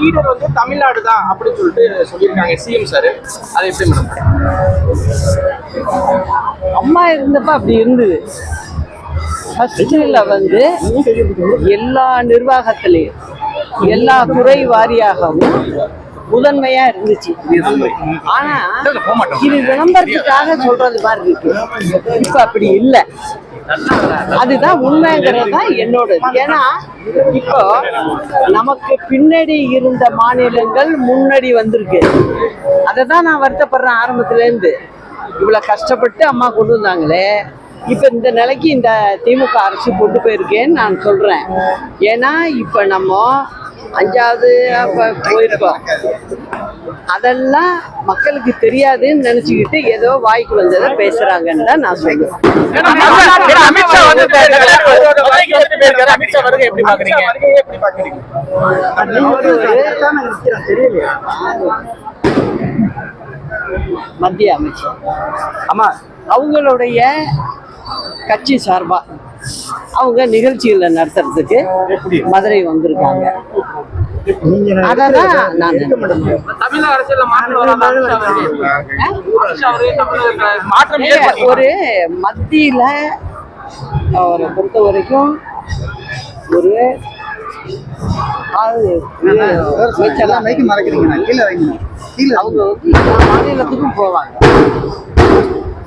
Leader வந்து தமிழ்நாடு தான் அப்படின்னு சொல்லிட்டு சொல்லியிருக்காங்க சிஎம் சார் அது எப்படி மேடம் அம்மா இருந்தப்ப அப்படி இருந்தது. ஃபர்ஸ்ட்ல வந்து எல்லா நிர்வாகத்திலையும் எல்லா துறை வாரியாகவும் முதன்மையா இருந்துச்சு. ஆனா இது விளம்பரத்துக்காக சொல்றது மாதிரி இருக்கு இப்ப அப்படி இல்லை. அதுதான் உண்மைங்கிறது தான் என்னோட ஏன்னா இப்போ நமக்கு பின்னாடி இருந்த மாநிலங்கள் முன்னாடி வந்திருக்கு. அதை தான் நான் வருத்தப்படுறேன் ஆரம்பத்துலேருந்து. இவ்வளோ கஷ்டப்பட்டு அம்மா கொண்டு வந்தாங்களே. இப்போ இந்த நிலைக்கு இந்த திமுக அரசு கொண்டு போயிருக்கேன்னு நான் சொல்கிறேன் ஏன்னா இப்போ நம்ம அஞ்சாவது அப்ப போயிருக்கோம். அதெல்லாம் மக்களுக்கு தெரியாதுன்னு நினைச்சுக்கிட்டு ஏதோ வாய்க்கு வந்ததை பேசுறாங்கன்னு தான் நான் சொல்லுவேன் மத்திய அமைச்சர். ஆமா. அவங்களுடைய கட்சி சார்பா அவங்க நிகழ்ச்சிகளை நடத்துறதுக்கு மதுரை வந்திருக்காங்க? ஒரு மத்தியில அவரை பொறுத்த வரைக்கும் ஒரு அவங்க மாநிலத்துக்கும் போவாங்க.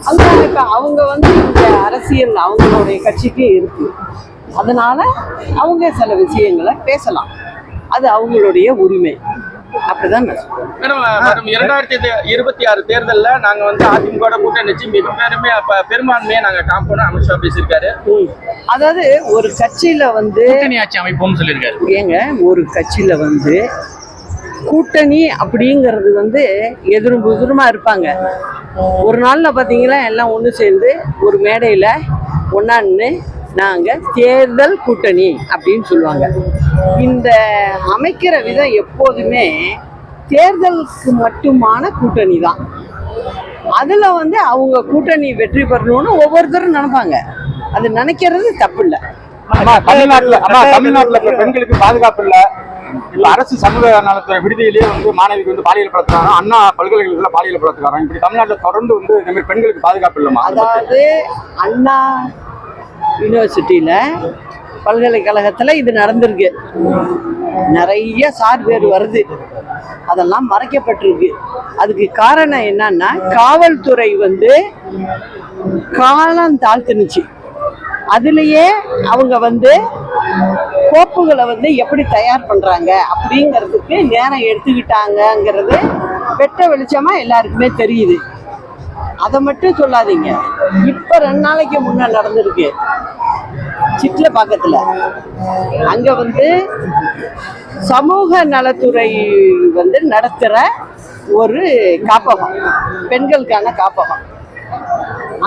அங்க இப்ப அவங்க வந்து இந்த அரசியல் அவங்களுடைய கட்சிக்கு இருக்கு. அதனால அவங்க சில விஷயங்களை பேசலாம். அது அவங்களுடைய உரிமை. அப்படிதான். மேடம் இரண்டாயிரத்தி இருபத்தி ஆறு தேர்தல்ல நாங்க வந்து அதிமுக கூட்டணி வச்சு மிக பெருமை ப- பெரும்பான்மையை நாங்க காப்போம்னு அமித்ஷா பேசியிருக்காரு. ம். அதாவது ஒரு கட்சியில வந்து கூட்டணி ஆட்சி அமைப்போம்னு சொல்லியிருக்காரு. ஏங்க ஒரு கட்சியில வந்து கூட்டணி அப்படிங்கிறது வந்து எதிரும் புதிருமா இருப்பாங்க. ஒரு நாள்ல பாத்தீங்கன்னா எல்லாம் ஒன்று சேர்ந்து ஒரு மேடையில ஒன்றான்னு நாங்கள் நாங்க தேர்தல் கூட்டணி அப்படின்னு சொல்லுவாங்க. இந்த அமைக்கிற விதம் எப்போதுமே தேர்தலுக்கு மட்டுமான கூட்டணி தான். அதுல வந்து அவங்க கூட்டணி வெற்றி பெறணும்னு ஒவ்வொருத்தரும் நினைப்பாங்க. அது நினைக்கிறது தப்பு இல்லை தமிழ்நாட்டுல தமிழ்நாட்டுல பெண்களுக்கு பாதுகாப்பு இல்லை. இப்ப அரசு சமூக நலத்துறை விடுதியிலேயே வந்து மாணவிக்கு வந்து பாலியல் படுத்துறாங்க அண்ணா பல்கலைக்கழகத்தில் பாலியல் படுத்துறாங்க இப்படி தமிழ்நாட்டுல தொடர்ந்து வந்து இந்த மாதிரி பெண்களுக்கு பாதுகாப்பு இல்லம்மா? அதாவது அண்ணா யூனிவர்சிட்டியில பல்கலைக்கழகத்துல இது நடந்திருக்கு. நிறைய சார் பேர் வருது. அதெல்லாம் மறைக்கப்பட்டிருக்கு. அதுக்கு காரணம் என்னன்னா காவல்துறை வந்து காலம் தாழ்த்துனுச்சு. அதுலயே அவங்க வந்து கோப்புகளை வந்து எப்படி தயார் பண்ணுறாங்க அப்படிங்கிறதுக்கு நேரம் எடுத்துக்கிட்டாங்கங்கிறது வெட்ட வெளிச்சமாக எல்லாருக்குமே தெரியுது. அதை மட்டும் சொல்லாதீங்க. இப்போ ரெண்டு நாளைக்கு முன்னே நடந்திருக்கு. சிட்ல பக்கத்தில். அங்கே வந்து சமூக நலத்துறை வந்து நடத்துகிற ஒரு காப்பகம். பெண்களுக்கான காப்பகம்.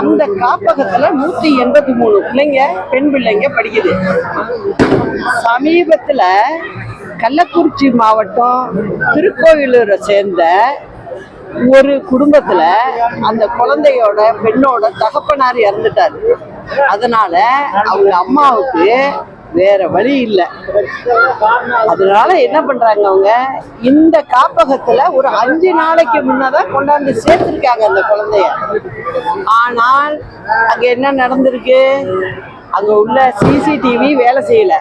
அந்த காப்பகத்துல நூத்தி எண்பத்தி மூணு பிள்ளைங்க பெண் பிள்ளைங்க படிக்குது. சமீபத்துல கள்ளக்குறிச்சி மாவட்டம் திருக்கோயிலூரை சேர்ந்த ஒரு குடும்பத்துல அந்த குழந்தையோட பெண்ணோட தகப்பனார் இறந்துட்டாரு. அதனால அவங்க அம்மாவுக்கு வேற வழி இல்லை. அதனால என்ன பண்றாங்க அவங்க? இந்த காப்பகத்துல ஒரு அஞ்சு நாளைக்கு முன்னதான் கொண்டாந்து சேர்த்திருக்காங்க அந்த குழந்தைய. ஆனால் அங்க என்ன நடந்திருக்கு? அங்க உள்ள சிசிடிவி வேலை செய்யல.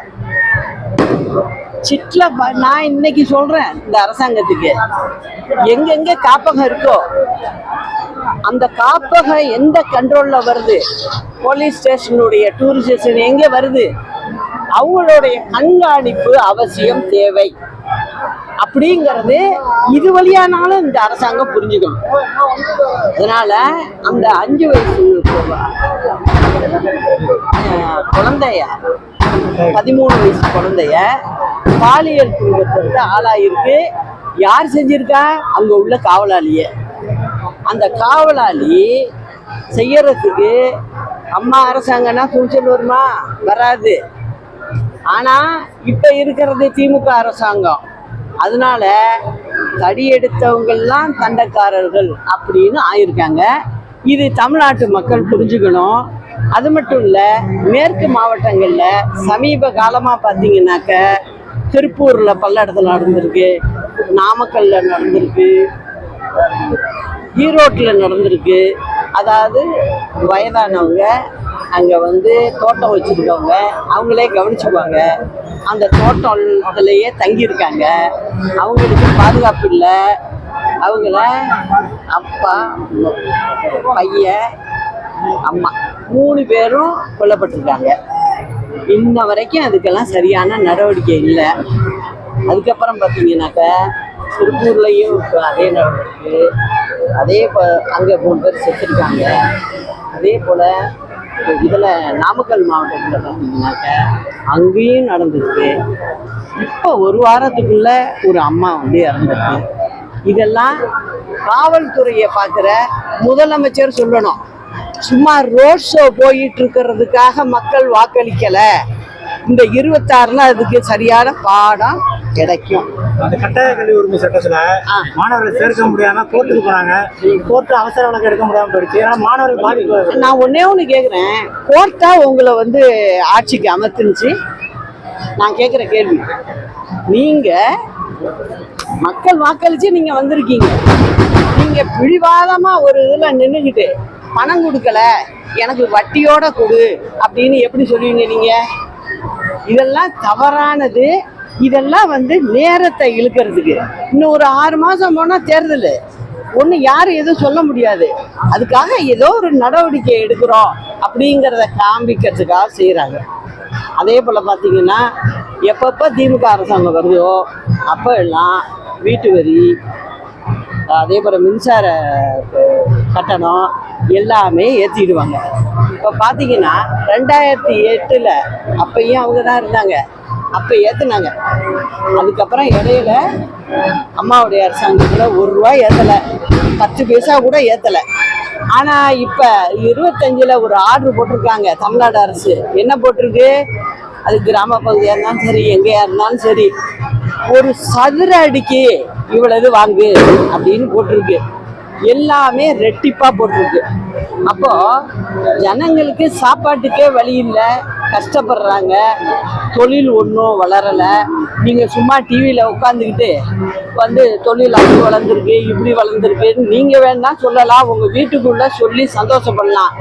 சிட்ல நான் இன்னைக்கு சொல்றேன் இந்த அரசாங்கத்துக்கு. எங்கெங்க காப்பகம் இருக்கோ அந்த காப்பகம் எந்த கண்ட்ரோல்ல வருது? போலீஸ் ஸ்டேஷனுடைய டூரிஸ்ட் ஸ்டேஷன் எங்க வருது? அவங்களுடைய கண்காணிப்பு அவசியம் தேவை. அப்படிங்கிறது இது வழியானாலும் இந்த அரசாங்கம் புரிஞ்சுக்கணும். அதனால அந்த அஞ்சு வயசு குழந்தைய பதிமூணு வயசு குழந்தைய பாலியல் துன்பத்திற்கு ஆளாயிருக்கு. யார் செஞ்சிருக்கா? அங்க உள்ள காவலாளியே. அந்த காவலாளி செய்யறதுக்கு அம்மா அரசாங்கம்னா துணிச்சல் வருமா? வராது. ஆனா இப்ப இருக்கிறது திமுக அரசாங்கம். அதனால தடி எடுத்தவங்கெல்லாம் தண்டக்காரர்கள் அப்படின்னு ஆயிருக்காங்க. இது தமிழ்நாட்டு மக்கள் புரிஞ்சுக்கணும். அது மட்டும் இல்லை மேற்கு மாவட்டங்களில் சமீப காலமாக பார்த்தீங்கன்னாக்க திருப்பூரில் பல்லடத்தில் நடந்திருக்கு நாமக்கல்ல நடந்திருக்கு ஈரோட்டில் நடந்திருக்கு. அதாவது வயதானவங்க அங்கே வந்து தோட்டம் வச்சிருக்கவங்க அவங்களே கவனிச்சுக்குவாங்க. அந்த தோட்டத்துலேயே தங்கியிருக்காங்க. அவங்களுக்கு பாதுகாப்பு இல்லை. அவங்கள அப்பா பையன் அம்மா மூணு பேரும் கொல்லப்பட்டிருக்காங்க. இன்ன வரைக்கும் அதுக்கெல்லாம் சரியான நடவடிக்கை இல்லை. அதுக்கப்புறம் பார்த்தீங்கன்னாக்கா திருப்பூர்லேயும் இப்போ அதே நடவடிக்கை. அதே இப்போ அங்கே மூணு பேர் செத்துருக்காங்க. அதே போல் இதில் நாமக்கல் மாவட்டத்தில் பார்த்தீங்கன்னாக்க அங்கேயும் நடந்திருக்கு. இப்போ ஒரு வாரத்துக்குள்ள ஒரு அம்மா வந்து இறந்துருக்கு. இதெல்லாம் காவல்துறையை பார்க்குற முதலமைச்சர் சொல்லணும். சும்மா ரோட் ஷோ போயிட்டு இருக்கிறதுக்காக மக்கள் வாக்களிக்கலை. இந்த இருபத்தாறுல அதுக்கு சரியான பாடம் கிடைக்கும். அந்த கட்டாய கல்வி உரிமை சட்டத்துல. மாணவர்களை சேர்க்க முடியாம கோர்ட்டுக்கு போனாங்க கோர்ட்டு அவசர வழக்கு எடுக்க முடியாம போயிடுச்சு. ஏன்னா மாணவர்கள் பாதிப்பு நான் ஒன்னே ஒன்று கேட்குறேன் கோர்ட்டா உங்களை வந்து ஆட்சிக்கு அமர்த்துனுச்சு? நான் கேட்குற கேள்வி. நீங்க மக்கள் வாக்களிச்சு நீங்க வந்திருக்கீங்க. நீங்க பிடிவாதமா ஒரு இதுல நின்றுக்கிட்டு பணம் கொடுக்கல எனக்கு வட்டியோட கொடு அப்படின்னு எப்படி சொல்லுவீங்க நீங்க? இதெல்லாம் தவறானது. இதெல்லாம் வந்து நேரத்தை இழுக்கிறதுக்கு. இன்னும் ஒரு ஆறு மாதம் போனால் தேர்தல். ஒன்று யாரும் எதுவும் சொல்ல முடியாது. அதுக்காக ஏதோ ஒரு நடவடிக்கை எடுக்கிறோம் அப்படிங்கிறத காண்பிக்கிறதுக்காக செய்கிறாங்க அதே போல் பார்த்தீங்கன்னா எப்பப்போ திமுக அரசாங்கம் வருதோ அப்போ எல்லாம் வீட்டு வரி அதே போல் மின்சார கட்டணம் எல்லாமே ஏற்றிடுவாங்க இப்போ பார்த்தீங்கன்னா ரெண்டாயிரத்தி எட்டில் அப்பயும் அவங்க தான் இருந்தாங்க. அப்போ ஏற்றுனாங்க அதுக்கப்புறம் இடையில அம்மாவுடைய அரசாங்கத்தில் ஒரு ரூபாய் ஏற்றலை பத்து பைசா கூட ஏற்றலை ஆனால் இப்போ இருபத்தஞ்சில் ஒரு ஆர்டர் போட்டிருக்காங்க தமிழ்நாடு அரசு. என்ன போட்டிருக்கு? அது கிராம பகுதியாக இருந்தாலும் சரி எங்கேயா இருந்தாலும் சரி. ஒரு சதுர அடிக்கு இவ்வளவு வாங்கு அப்படின்னு போட்டிருக்கு. எல்லாமே ரெட்டிப்பா போட்டிருக்கு. அப்போ ஜனங்களுக்கு சாப்பாட்டுக்கே வழி இல்லை. கஷ்டப்படுறாங்க. தொழில் ஒன்றும் வளரலை. நீங்கள் சும்மா டிவியில் உட்காந்துக்கிட்டு வந்து தொழில் அப்படி வளர்ந்துருக்கு இப்படி வளர்ந்துருக்குன்னு நீங்கள் வேணா சொல்லலாம். உங்கள் வீட்டுக்குள்ளே சொல்லி சந்தோஷப்படலாம்.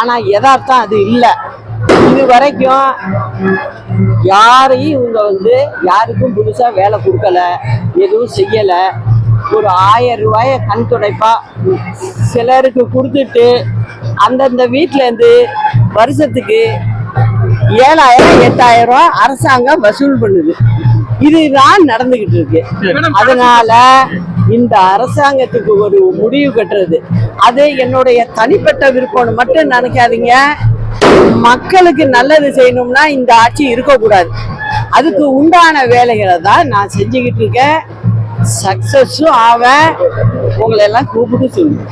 ஆனால் எதார்த்தம் அது இல்லை. இது வரைக்கும் யாரையும் இவங்க வந்து யாருக்கும் புதுசாக வேலை கொடுக்கல எதுவும் செய்யலை. ஒரு ஆயிரம் ரூபாய கண் துடைப்பா சிலருக்கு கொடுத்துட்டு அந்தந்த வீட்டிலேருந்து வருஷத்துக்கு ஏழாயிரம் எட்டாயிரம் அரசாங்கம் வசூல் பண்ணுது. இதுதான் நடந்துகிட்டு இருக்கு. அதனால இந்த அரசாங்கத்துக்கு ஒரு முடிவு கட்டுறது. அது என்னுடைய தனிப்பட்ட விருப்பம்னு மட்டும் நினைக்காதீங்க. மக்களுக்கு நல்லது செய்யணும்னா இந்த ஆட்சி இருக்கக்கூடாது. அதுக்கு உண்டான வேலைகளை தான் நான் செஞ்சுக்கிட்டு இருக்கேன். சக்சஸும் ஆவேன் உங்களை எல்லாம் கூப்பிட்டு சொல்லுங்க